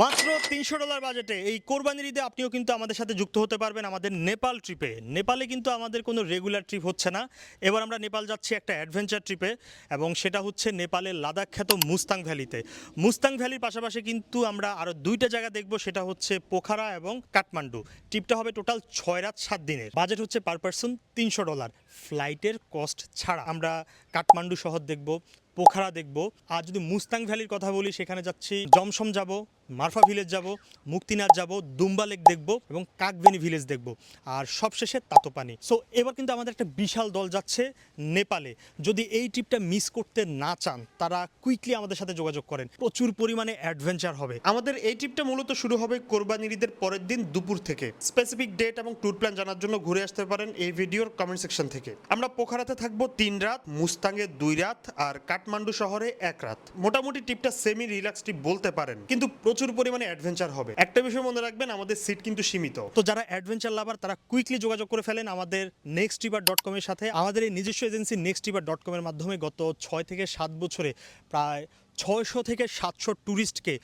মাত্র তিনশো ডলার বাজেটে এই কোরবানির ঈদে আপনিও কিন্তু আমাদের সাথে যুক্ত হতে পারবেন আমাদের নেপাল ট্রিপে। নেপালে কিন্তু আমাদের কোনো রেগুলার ট্রিপ হচ্ছে না। এবার আমরা নেপাল যাচ্ছি একটা অ্যাডভেঞ্চার ট্রিপে এবং সেটা হচ্ছে নেপালের লাদাখ খ্যাত মুস্তাং ভ্যালিতে। মুস্তাং ভ্যালির পাশাপাশি কিন্তু আমরা আরও দুইটা জায়গা দেখব, সেটা হচ্ছে পোখারা এবং কাঠমান্ডু। ট্রিপটা হবে টোটাল ছয় রাত সাত দিনের। বাজেট হচ্ছে পার পার্সন তিনশো ডলার। ফ্লাইটের কস্ট ছাড়া আমরা কাঠমান্ডু শহর দেখব, পোখারা দেখব। আর যদি মুস্তাং ভ্যালির কথা বলি, সেখানে যাচ্ছি, জমসম যাব মারফা ভিলেজ যাব, মুক্তিনাথ যাব, দুম্বা লেক দেখব এবং কাকবেনি ভিলেজ দেখব। আর সবশেষে তাতোপানি। সো এবার কিন্তু আমাদের একটা বিশাল দল যাচ্ছে নেপালে। যদি এই ট্রিপটা মিস করতে না চান, তারা কুইকলি আমাদের সাথে যোগাযোগ করেন। প্রচুর পরিমাণে অ্যাডভেঞ্চার হবে। আমাদের এই ট্রিপটা মূলত শুরু হবে কোরবানির ঈদের পরের দিন দুপুর থেকে। স্পেসিফিক ডেট এবং ট্যুর প্ল্যান জানার জন্য ঘুরে আসতে পারেন এই ভিডিওর কমেন্ট সেকশন থেকে। আমরা পোখারাতে থাকব তিন রাত, মুস্তাঙ্গে দুই রাত আর কাঠমান্ডু শহরে এক রাত। মোটামুটি ট্রিপটা সেমি রিল্যাক্স ট্রিপ বলতে পারেন। কিন্তু প্রচুর পরিমাণে অ্যাডভেঞ্চার হবে। একটা বিষয় মনে রাখবেন, আমাদের সিট কিন্তু সীমিত। তো যারা অ্যাডভেঞ্চার লাভার তারা কুইকলি যোগাযোগ করে ফেলেন আমাদের নেক্সট টিবার ডট কমের সাথে। আমাদের এই নিজস্ব এজেন্সি নেক্সট টিবার ডট কমের মাধ্যমে গত ছয় থেকে সাত বছরে প্রায় ছয়শো থেকে সাতশো ট্যুরিস্টকে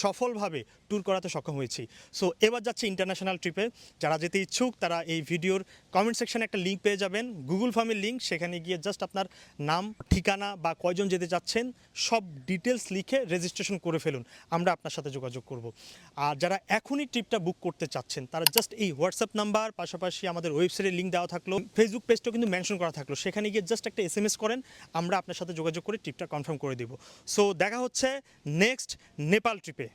সফলভাবে ট্যুর করাতে সক্ষম হয়েছি। সো, এবার যাচ্ছে ইন্টারন্যাশনাল ট্রিপে। যারা যেতে ইচ্ছুক, তারা এই ভিডিওর কমেন্ট সেকশানে একটা লিঙ্ক পেয়ে যাবেন। গুগল ফর্মের লিঙ্ক সেখানে গিয়ে জাস্ট আপনার নাম, ঠিকানা বা কয়জন যেতে চাচ্ছেন, সব ডিটেলস লিখে রেজিস্ট্রেশন করে ফেলুন। আমরা আপনার সাথে যোগাযোগ করব। আর যারা এখনই ট্রিপটা বুক করতে চাচ্ছেন, তারা জাস্ট এই হোয়াটসঅ্যাপ নাম্বার পাশাপাশি আমাদের ওয়েবসাইটের লিঙ্ক দেওয়া থাকল। ফেসবুক পেজটাও কিন্তু মেনশন করা থাকল। সেখানে গিয়ে জাস্ট একটা এস করেন, আমরা আপনার সাথে যোগাযোগ করে ট্রিপটা কনফার্ম করে দেবো। সো দেখা হচ্ছে নেক্সট নেপাল ট্রিপে।